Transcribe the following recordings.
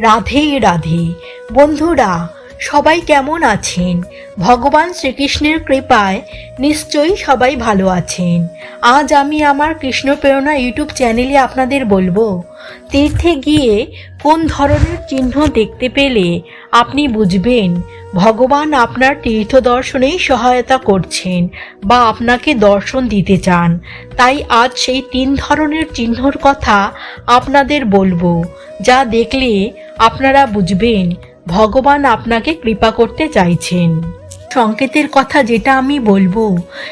রাধে রাধে। বন্ধুরা সবাই কেমন আছেন? ভগবান শ্রীকৃষ্ণের কৃপায় নিশ্চয়ই সবাই ভালো আছেন। আজ আমি আমার কৃষ্ণ প্রেরণা ইউটিউব চ্যানেলে আপনাদের বলব, তীর্থে গিয়ে কোন ধরনের চিহ্ন দেখতে পেলে আপনি বুঝবেন। ভগবান আপনার তীর্থ দর্শনেই সহায়তা করছেন বা আপনাকে দর্শন দিতে চান। তাই আজ সেই তিন ধরনের চিহ্নর কথা আপনাদের বলব, যা দেখলে আপনারা বুঝবেন ভগবান আপনাকে কৃপা করতে চাইছেন। সংকেতের কথা যেটা আমি বলব,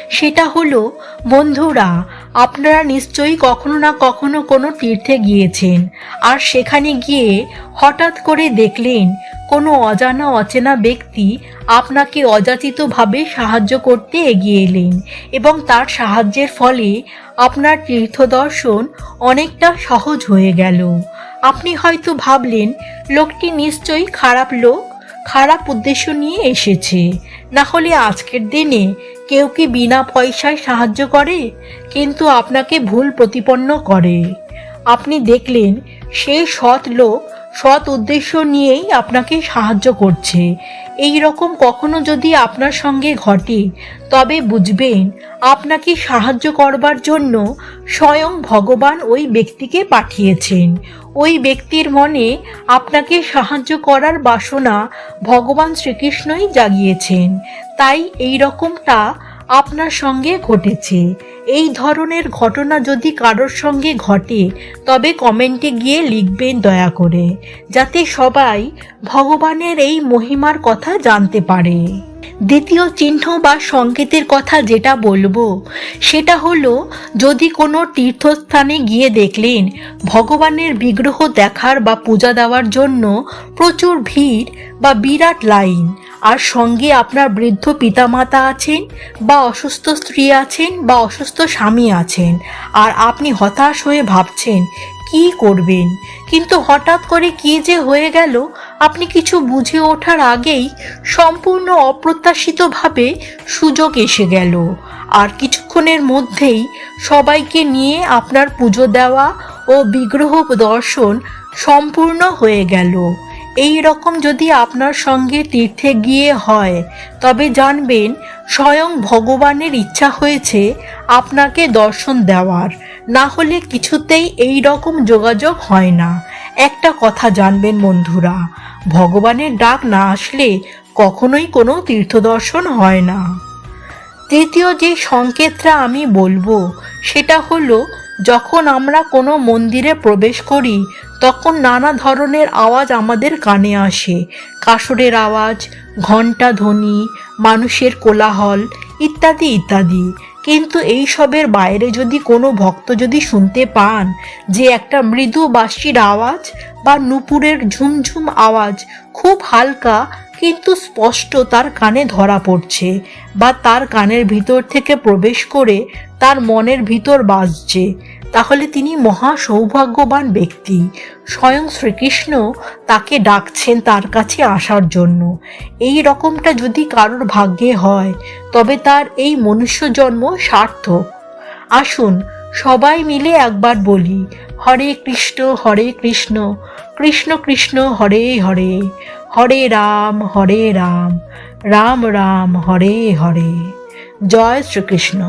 সেটা হলো, বন্ধুরা, আপনারা নিশ্চয়ই কখনো না কখনো কোনো তীর্থে গিয়েছেন, আর সেখানে গিয়ে হঠাৎ করে দেখলেন, কোনো অজানা অচেনা ব্যক্তি আপনাকে অযাচিতভাবে সাহায্য করতে এগিয়ে এলেন, এবং তার সাহায্যের ফলে আপনার তীর্থ দর্শন অনেকটা সহজ হয়ে গেল। আপনি হয়তো ভাবলেন, লোকটি নিশ্চয়ই খারাপ লোক, খারাপ উদ্দেশ্য নিয়ে এসেছে। না হলে আজকের দিনে কেউ কি বিনা পয়সায় সাহায্য করে? কিন্তু আপনাকে ভুল প্রতিপন্ন করে। আপনি দেখলেন সেই সৎ লোক সৎ উদ্দেশ্য নিয়েই আপনাকে সাহায্য করছে। এই রকম কখনো যদি আপনার সঙ্গে ঘটে, তবে বুঝবেন, আপনাকে সাহায্য করবার জন্য স্বয়ং ভগবান ওই ব্যক্তিকে পাঠিয়েছেন। ওই ব্যক্তির মনে আপনাকে সাহায্য করার বাসনা ভগবান শ্রীকৃষ্ণই জাগিয়েছেন। তাই এই রকমটা আপনার সঙ্গে ঘটেছে। এই ধরনের ঘটনা যদি কারোর সঙ্গে ঘটে, তবে কমেন্টে গিয়ে লিখবেন দয়া করে, যাতে সবাই ভগবানের এই মহিমার কথা জানতে পারে। দ্বিতীয় চিহ্ন বা সংকেতের কথা যেটা বলব, সেটা হলো, যদি কোনো তীর্থস্থানে গিয়ে দেখলেন ভগবানের বিগ্রহ দেখার বা পূজা দেওয়ার জন্য প্রচুর ভিড় বা বিরাট লাইন, আর সঙ্গে আপনার বৃদ্ধ পিতামাতা আছেন বা অসুস্থ স্ত্রী আছেন বা অসুস্থ স্বামী আছেন আর আপনি হতাশ হয়ে ভাবছেন, কি করবেন? কিন্তু হঠাৎ করে কি যে হয়ে গেল, আপনি কিছু বুঝে ওঠার আগেই সম্পূর্ণ অপ্রত্যাশিতভাবে সুযোগ এসে গেল। আর কিছুক্ষণের মধ্যেই সবাইকে নিয়ে আপনার পুজো দেওয়া ও বিগ্রহ দর্শন সম্পূর্ণ হয়ে গেল। এই রকম যদি আপনার সঙ্গে তীর্থে গিয়ে হয়, তবে জানবেন স্বয়ং ভগবানের ইচ্ছা হয়েছে আপনাকে দর্শন দেওয়ার। না হলে কিছুতেই এই রকম যোগাযোগ হয় না। একটা কথা জানবেন বন্ধুরা, ভগবানের ডাক না আসলে কখনোই কোনো তীর্থ দর্শন হয় না। তৃতীয় যে সংকেতটা আমি বলব, সেটা হলো যখন আমরা কোনো মন্দিরে প্রবেশ করি, তখন নানা ধরনের আওয়াজ আমাদের কানে আসে। কাসরের আওয়াজ, ঘণ্টা ধ্বনি, মানুষের কোলাহল, ইত্যাদি ইত্যাদি। কিন্তু এই সবের বাইরে যদি কোনো ভক্ত যদি শুনতে পান যে একটা মৃদু বাঁশির আওয়াজ বা নুপুরের ঝুমঝুম আওয়াজ খুব হালকা কিন্তু স্পষ্ট তার কানে ধরা পড়ছে বা তার কানের ভিতর থেকে প্রবেশ করে তার মনের ভিতর বাজছে। তাহলে তিনি মহা সৌভাগ্যবান ব্যক্তি। স্বয়ং শ্রীকৃষ্ণ তাকে ডাকছেন তার কাছে আসার জন্য। এই রকমটা যদি কারোর ভাগ্যে হয়, তবে তার এই মনুষ্য জন্ম সার্থক। আসুন সবাই মিলে একবার বলি, হরে কৃষ্ণ হরে কৃষ্ণ কৃষ্ণ কৃষ্ণ, হরে হরে। হরে রাম হরে রাম রাম রাম হরে হরে। জয় শ্রীকৃষ্ণ।